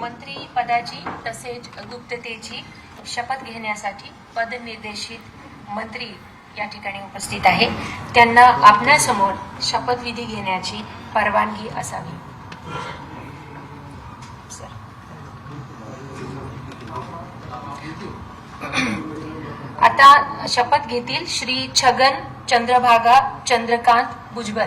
मंत्री पदाची तसेच गुप्ततेची शपथ घेण्यासाठी पदनिर्देशित मंत्री या ठिकाणी उपस्थित आहे. त्यांना आपणासमोर शपथविधी घेण्याची परवानगी असावी. सर. आता शपथ घेतील श्री छगन चंद्रभागा चंद्रकांत भुजबल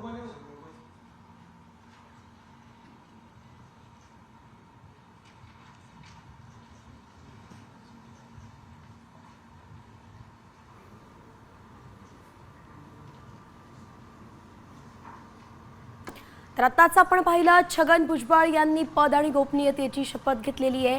तर आताच आपण पाहिलं छगन भुजबळ यांनी पद आणि गोपनीयतेची शपथ घेतलेली आहे.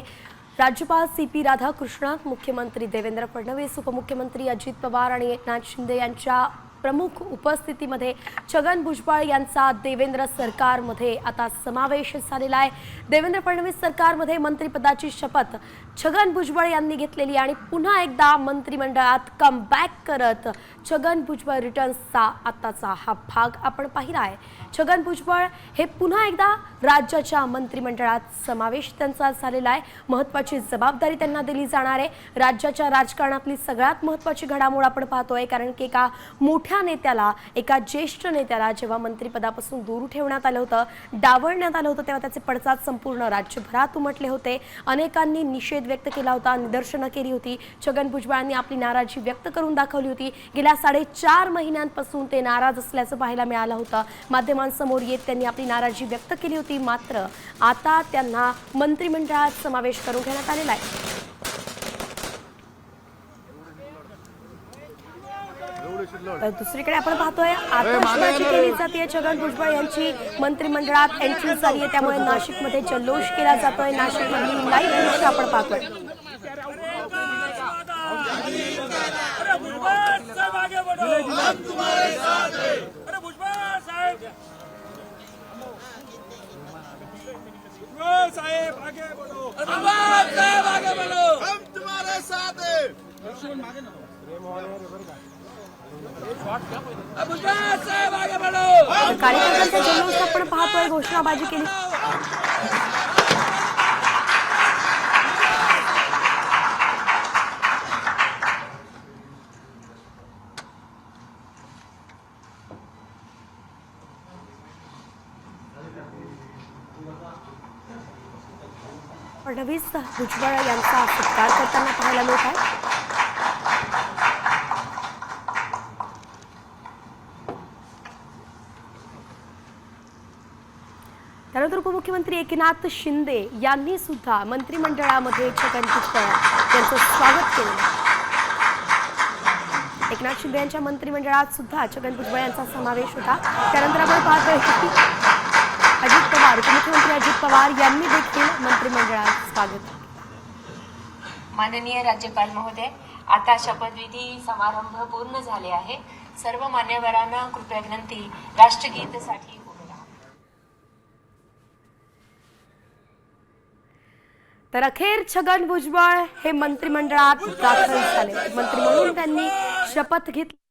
राज्यपाल सी पी राधाकृष्णन मुख्यमंत्री देवेंद्र फडणवीस उपमुख्यमंत्री अजित पवार आणि एकनाथ शिंदे यांच्या प्रमुख उपस्थितीमध्ये छगन भुजबळ यांचा देवेंद्र सरकारमध्ये आता समावेश झालेला आहे. देवेंद्र फडणवीस सरकारमध्ये मंत्रिपदाची शपथ छगन भुजबळ यांनी घेतलेली आणि पुन्हा एकदा मंत्रिमंडळात कमबॅक करत छगन भुजबळ रिटर्न्सचा आताचा हा भाग आपण पाहिला आहे. छगन भुजबळ हे पुन्हा एकदा राज्याच्या मंत्रिमंडळात समावेश त्यांचा झालेला आहे. महत्त्वाची जबाबदारी त्यांना दिली जाणार आहे. राज्याच्या राजकारणातली सगळ्यात महत्त्वाची घडामोड आपण पाहतोय कारण की एका मोठ्या नेत्याला एका ज्येष्ठ नेत्याला जेव्हा मंत्रिपदापासून दूर ठेवण्यात आलं होतं डावळण्यात आलं होतं तेव्हा त्याचे पडसाद संपूर्ण राज्यभरात उमटले होते. अनेकांनी निषेध व्यक्त केला होता निदर्शनं केली होती. छगन भुजबळांनी आपली नाराजी व्यक्त करून दाखवली होती. गेल्या साडेचार महिन्यांपासून ते नाराज असल्याचं पाहायला मिळालं होतं. माध्यमांसमोर येत त्यांनी आपली नाराजी व्यक्त केली होती. मात्र आता त्यांना मंत्रिमंडळात समावेश करून घेण्यात आलेला आहे. तर दुसरीकडे आपण पाहतोय आत्महत्याची केली जाते छगन भुजबळ यांची मंत्रिमंडळात एंट्री झाली आहे. त्यामुळे नाशिकमध्ये जल्लोष केला जातोय. नाशिक मधली लाईव्ह दृश्य आपण पाहतोय. साहेब आगे बढ़ो हम तुम्हारे साथ हैं अरे भुजबळ साहेब भुजबळ साहेब आगे बढ़ो. भुजबळ साहेब आगे बढ़ो. हम तुम्हारे साथ हैं. कार्यकर्त्यांचा जल्लोष आपण पाहतोय घोषणाबाजी केली फडणवीस भुजबळ यांचा सत्कार करताना पाहायला मिळत आहे. त्यानंतर उपमुख्यमंत्री एकनाथ शिंदे यांनी सुद्धा मंत्रिमंडळामध्ये छगन भुजबळ यांचं स्वागत केलं. एकनाथ शिंदे यांच्या मंत्रिमंडळात सुद्धा छगन भुजबळ यांचा समावेश होता. त्यानंतर आपण पाहतोय की अजित पवार उपमुख्यमंत्री अजित पवार यांनी देखील मंत्रिमंडळात स्वागत माननीय राज्यपाल महोदय आता शपथविधी समारंभ पूर्ण झाले आहे. सर्व मान्यवरांना कृपया विनंती राष्ट्रगीतसाठी तर अखेर छगन भुजबळ हे मंत्रिमंडळात दाखल झाले. मंत्री म्हणून त्यांनी शपथ घेतली.